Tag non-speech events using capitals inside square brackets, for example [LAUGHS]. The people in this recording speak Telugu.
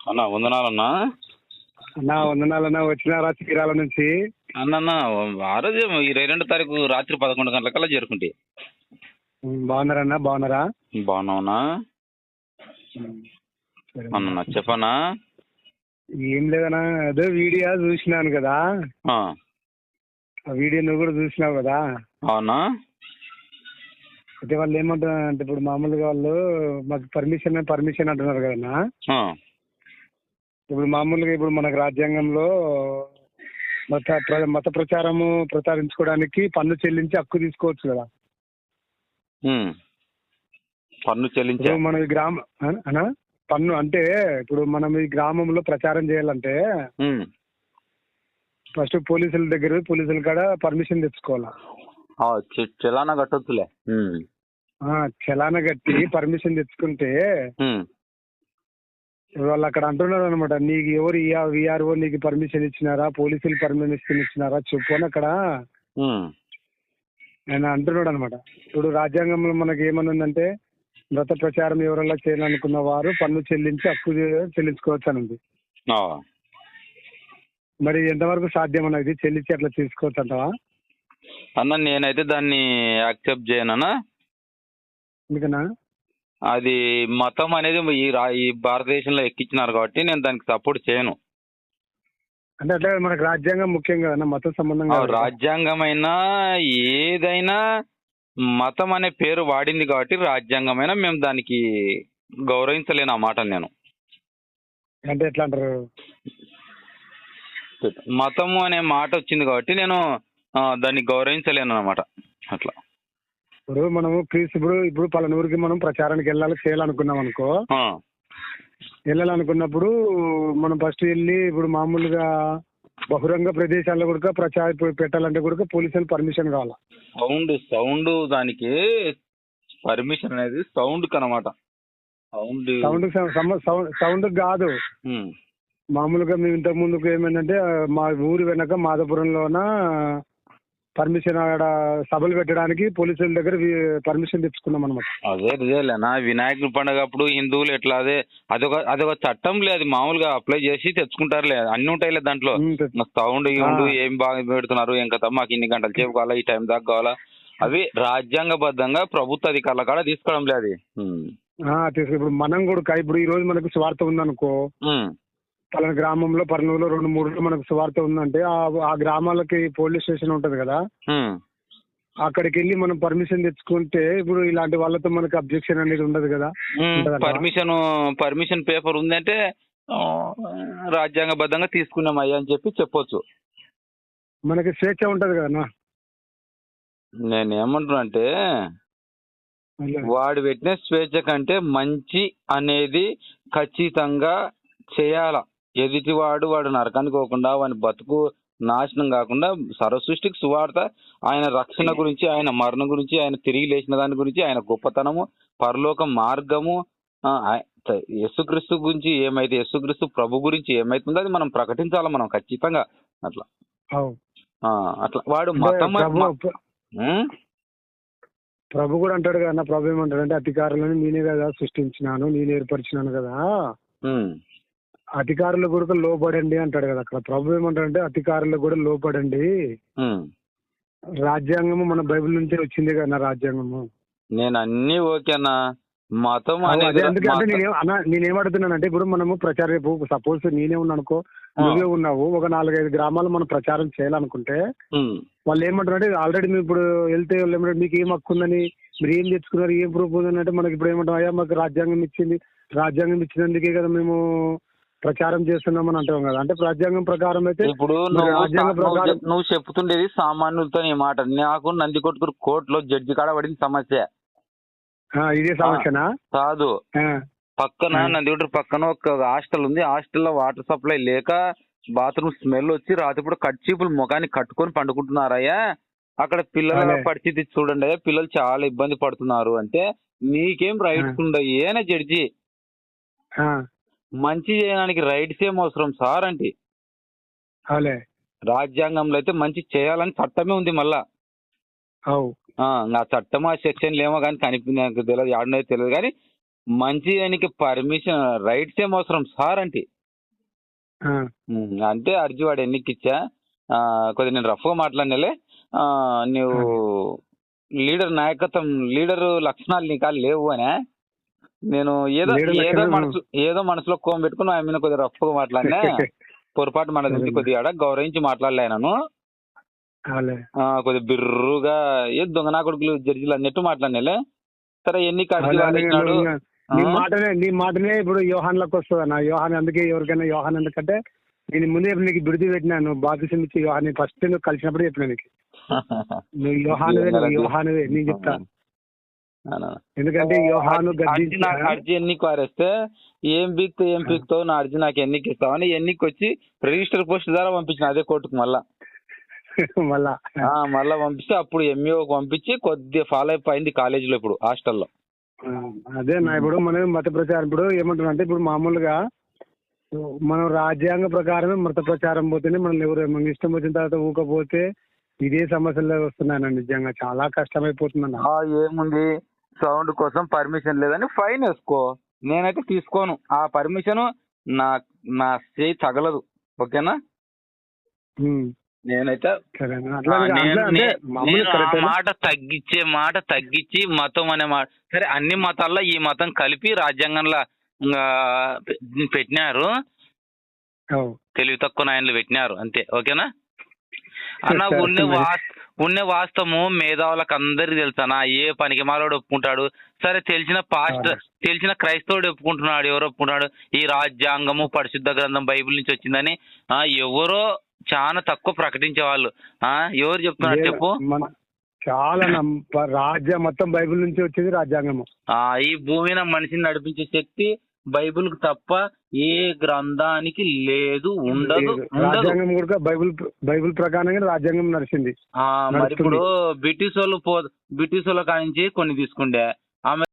అన్న వందనాలన్నా. అన్నా వందనాలన్నా. వచ్చినారా చీరాల నుంచి. అన్న ఆ రోజు ఇరవై రెండు తారీఖు రాత్రి పదకొండు గంటలకల్లా చేరుకుంటే. ఉమ్, బాగున్నారన్నా బాగున్నారా? బాగున్నావునా. అన్న చెప్పనా ఏం లేదన్నా అదే వీడియో చూసినాను కదా. ఆ, ఆ వీడియో నువ్వు కూడా చూసినావు కదా. అవునా? అయితే వాళ్ళు ఏమంటున్నారు అంటే ఇప్పుడు మామూలుగా వాళ్ళు మాకు పర్మిషన్ పర్మిషన్ అంటున్నారు కదన్నా. ఇప్పుడు మామూలుగా ఇప్పుడు మనకు రాజ్యాంగంలో మత మత ప్రచారము ప్రచారించుకోవడానికి పన్ను చెల్లించి హక్కు తీసుకోవచ్చు కదా. పన్ను చెల్లించా మన గ్రామ పన్ను అంటే ఇప్పుడు మనం ఈ గ్రామంలో ప్రచారం చేయాలంటే. ఫస్ట్ పోలీసుల దగ్గర పోలీసుల కాడ పర్మిషన్ తెచ్చుకోవాలా చలానా కట్టొచ్చులే చలాన కట్టి పర్మిషన్ తెచ్చుకుంటే. వాళ్ళు అక్కడ అంటున్నారు అనమాట నీకు ఎవరు విఆర్ఓ నీకు పర్మిషన్ ఇచ్చినారా? పోలీసులు పర్మిషన్ ఇచ్చినారా? చెప్పు అని అక్కడ. ఆయన అంటున్నాడు అనమాట ఇప్పుడు రాజ్యాంగంలో మనకి ఏమని ఉందంటే మత ప్రచారం ఎవరెలా చేయాలనుకున్న వారు పన్ను చెల్లించి హక్కు చెల్లించుకోవచ్చు అని. మరి ఎంతవరకు సాధ్యం అన్నది చెల్లించి అట్లా తీసుకోవచ్చు అంటావా? అన్న నేనైతే దాన్ని యాక్సెప్ట్ చేయనన్నా. ఎందుకన్నా? అది మతం అనేది ఈ రా ఈ భారతదేశంలో ఎక్కించినారు కాబట్టి నేను దానికి సపోర్ట్ చేయను. అంటే అట్లా మనకు రాజ్యాంగం ముఖ్యం కదన్నా మత సంబంధం. రాజ్యాంగమైనా ఏదైనా మతం అనే పేరు వాడింది కాబట్టి రాజ్యాంగమైనా మేము దానికి గౌరవించలేను ఆ మాట నేను. అంటే ఎట్లా అంటారు? మతము అనే మాట వచ్చింది కాబట్టి నేను దాన్ని గౌరవించలేను అనమాట అట్లా. ఇప్పుడు మనము క్రీస్తు ఇప్పుడు ఇప్పుడు పలానూరికి మనం ప్రచారానికి వెళ్ళాలి చేయాలనుకున్నాం అనుకో. వెళ్ళాలనుకున్నప్పుడు మనం ఫస్ట్ వెళ్ళి ఇప్పుడు మామూలుగా బహిరంగ ప్రదేశాల్లో కూడా ప్రచారం పెట్టాలంటే కూడా పోలీసులు పర్మిషన్ కావాలా? సౌండ్ సౌండ్ దానికి పర్మిషన్ అనేది సౌండ్ కనమాట. సౌండ్ సౌండ్ సౌండ్ కాదు. మామూలుగా మేము ఇంతకు ముందుకు ఏమైందంటే మా ఊరు వెనక మాధపురంలోన పర్మిషన్ ఆడ సభలు పెట్టడానికి పోలీసుల దగ్గర పర్మిషన్ తెచ్చుకున్నాం అనమాట అదే అదేలేనా వినాయకుడి పండుగ అప్పుడు హిందువులు ఎట్లా అదే అదొక అదొక చట్టం లేదు మామూలుగా అప్లై చేసి తెచ్చుకుంటారులే అన్ని ఉంటాయిలే దాంట్లో. సౌండ్ ఆ. ఏం బాగా పెడుతున్నారు ఏం కదా మాకు ఇన్ని గంటలు సేపు కావాలా ఈ టైం దాకా కావాలా? అవి రాజ్యాంగబద్ధంగా ప్రభుత్వ అధికారుల కాడ తీసుకోవడం లేదు ఇప్పుడు మనం కూడా ఇప్పుడు ఈ రోజు మనకు స్వార్థ ఉందనుకో. పలానా గ్రామంలో పర్నూరులో రెండు మూడు మనకు స్వార్థ ఉందంటే ఆ ఆ గ్రామాలకి పోలీస్ స్టేషన్ ఉంటది కదా ఉమ్. అక్కడికి వెళ్ళి మనం పర్మిషన్ తెచ్చుకుంటే ఇప్పుడు ఇలాంటి వాళ్ళతో మనకి అబ్జెక్షన్ అనేది ఉండదు కదా ఉమ్. ఉంటదంటావా? పర్మిషన్ పర్మిషన్ పేపర్ ఉందంటే ఆ, రాజ్యాంగబద్ధంగా తీసుకున్నాం అయ్యా అని చెప్పి చెప్పొచ్చు మనకి స్వేచ్ఛ ఉంటది కదన్నా నేను ఏమంటున్నా అంటే. వాడు పెట్టిన స్వేచ్ఛ కంటే మంచి అనేది ఖచ్చితంగా చేయాల ఎదుటివాడు వాడు నరకానికి పోకుండా వాని బతుకు నాశనం కాకుండా సర్వసృష్టికి సువార్త ఆయన రక్షణ గురించి ఆయన మరణం గురించి ఆయన తిరిగి లేచిన దాని గురించి ఆయన గొప్పతనము పరలోక మార్గము యేసుక్రీస్తు గురించి ఏమైతే యేసుక్రీస్తు ప్రభు గురించి ఏమైతుందో అది మనం ప్రకటించాలి మనం ఖచ్చితంగా. అట్లా. అట్లా. వాడు మతం? ప్రభు కూడా అంటాడు కదా ప్రభు ఏమంటాడు అంటే అధికారులను నేనే కదా సృష్టించినాను నేను ఏర్పరిచినాను కదా. అధికారులు కూడా లోపడండి అంటాడు కదా అక్కడ. ప్రభు ఏమంటాడంటే అధికారులకు కూడా లోపడండి. రాజ్యాంగము మన బైబిల్ నుంచే వచ్చింది కదా నా రాజ్యాంగము. నేను అన్ని ఓకేనా మతం అనేది నేనేమడుతున్నానంటే ఇప్పుడు మనము ప్రచారం రేపు సపోజ్ నేనే ఉన్నా అనుకో. నువ్వే ఉన్నావు ఒక నాలుగైదు గ్రామాలు మనం ప్రచారం చేయాలనుకుంటే వాళ్ళు ఏమంటారంటే ఆల్రెడీ మేము ఇప్పుడు వెళ్తే వాళ్ళు ఏమంటారు మీకు ఏం హక్కు ఉందని మీరు ఏం తెచ్చుకున్నారు ఏం ప్రూఫ్ ఉందని అంటే మనకి ఇప్పుడు ఏమంటాం అయ్యా మాకు రాజ్యాంగం ఇచ్చింది రాజ్యాంగం ఇచ్చినందుకే కదా మేము ప్రచారం చేస్తున్నామని అంటాం కదా. అంటే రాజ్యాంగం ప్రకారం అయితే ఇప్పుడు నువ్వు చెప్తుండేది సామాన్యులతో ఈ మాట. నాకు నంది కొట్టుకురు కోర్టులో జడ్జి కాడ పడింది సమస్య. ఇదే సమస్యనా? కాదు. పక్కన. నందిగుంట పక్కన ఒక హాస్టల్ ఉంది. హాస్టల్లో వాటర్ సప్లై లేక బాత్రూమ్ స్మెల్ వచ్చి రాత్రిపూట కట్చీపులు ముఖానికి కట్టుకొని పండుకుంటున్నారయ్యా. అక్కడ పిల్లల. పరిస్థితి చూడండి అయ్యా. పిల్లలు చాలా ఇబ్బంది పడుతున్నారు అంటే నీకేం రైట్స్. ఉండవు. ఏనా జడ్జి? మంచి చేయడానికి రైట్స్ ఏం అవసరం సార్ అంటే? అవులే రాజ్యాంగంలో అయితే మంచి చేయాలని చట్టమే ఉంది మళ్ళా. ఇంకా చట్టం ఆ సెక్షన్లు ఏమో కానీ కనిపి నాకు తెలియదు ఆడనే తెలియదు కానీ మంచి ఆయనకి పర్మిషన్ రైట్స్ ఏం అవసరం సార్ అంటే? అంటే అర్జీ వాడు ఎన్నికిచ్చా కొద్దిగా నేను రఫ్గా మాట్లాడినలే. నువ్వు లీడర్ నాయకత్వం లీడర్ లక్షణాలు నీకు లేవు అనే? నేను ఏదో ఏదో మనసు ఏదో మనసులో కోం పెట్టుకుని ఆయన మీద కొద్దిగా రఫ్గా మాట్లాడినా [LAUGHS] పొరపాటు మన నుంచి సరే. కొద్దిగా గౌరవించి మాట్లాడలేను కొద్దిగా బిర్రుగా ఏ దొంగ నా కొడుకులు జడ్జిలు అన్నట్టు మాట్లాడినలే సరే ఎన్ని ఇంకా నీ మాటనే నీ మాటనే ఇప్పుడు యోహాన్లకు వస్తుంది అన్న యోహాన్ అందుకే ఎవరికైనా యోహాన్ ఎందుకంటే నేను ముందే నీకు బిడిది పెట్టినాను బాప్తిసం ఇచ్చి యోహాన్ ఫస్ట్ నువ్వు కలిసినప్పుడు చెప్పిన నీకు. [LAUGHS] నువ్వు యోహానువే నువ్వు యోహానువే నేను చెప్తా. ఎందుకంటే యోహాను నాకు అర్జీ ఎన్నికి వారేస్తే ఏం పీక్తో ఏం పీక్తావు నా అర్జీ నాకు ఎన్నికి ఇస్తావని ఎన్నికి వచ్చి రిజిస్టర్ పోస్ట్ ద్వారా పంపించిన అదే కోర్టుకు మళ్ళా. [LAUGHS] మళ్ళా. మళ్ళా పంపిస్తే అప్పుడు ఎంఈఓ పంపించి కొద్దిగా ఫాలో అప్ అయింది కాలేజీలో ఇప్పుడు హాస్టల్లో. అదే నా ఇప్పుడు మనం మత ప్రచారం ఇప్పుడు ఏమంటున్నా అంటే ఇప్పుడు మామూలుగా మనం రాజ్యాంగ ప్రకారమే మత ప్రచారం పోతేనే మనం ఎవరు మన ఇష్టం వచ్చిన తర్వాత ఊకపోతే ఇదే సమస్యలు వస్తున్నాయన్న నిజంగా. చాలా కష్టమైపోతుందన్న. ఏముంది? సౌండ్ కోసం పర్మిషన్ లేదని ఫైన్ వేసుకో. నేనైతే తీసుకోను. ఆ పర్మిషన్ నా నా చేయి తగలదు. ఓకేనా? నేనైతే? మాట తగ్గించే మాట తగ్గించి మతం అనే మాట సరే అన్ని మతాల్లో ఈ మతం కలిపి రాజ్యాంగంలో పెట్టినారు. తెలివి తక్కువ నాయనలు పెట్టినారు. అంతే. ఓకేనా? అన్న ఉన్నే ఉన్నే వాస్తవము మేధావులకు అందరికి తెలుసనా ఏ పనికి మాలోడు ఒప్పుకుంటాడు? సరే తెలిసిన పాస్ట్. తెలిసిన క్రైస్తవుడు ఒప్పుకుంటున్నాడు ఎవరు ఒప్పుకుంటున్నాడు? ఈ రాజ్యాంగము పరిశుద్ధ గ్రంథం బైబిల్ నుంచి వచ్చిందని ఆ ఎవరో చాలా తక్కువ ప్రకటించే వాళ్ళు ఆ ఎవరు చెప్తున్నారు చెప్పు? చాలా రాజ్య మొత్తం బైబిల్ నుంచి వచ్చేది రాజ్యాంగము. ఆ ఈ భూమిన మనిషిని నడిపించే శక్తి బైబిల్ తప్ప ఏ గ్రంథానికి లేదు ఉండదు రాజ్యాంగం కూడా బైబిల్ బైబిల్ ప్రకారంగా రాజ్యాంగం నడిచింది. ఆ, మరి. ఇప్పుడు బ్రిటిష్ వాళ్ళు పో బ్రిటిష్ వాళ్ళ కానించి కొన్ని తీసుకుండే. ఆమె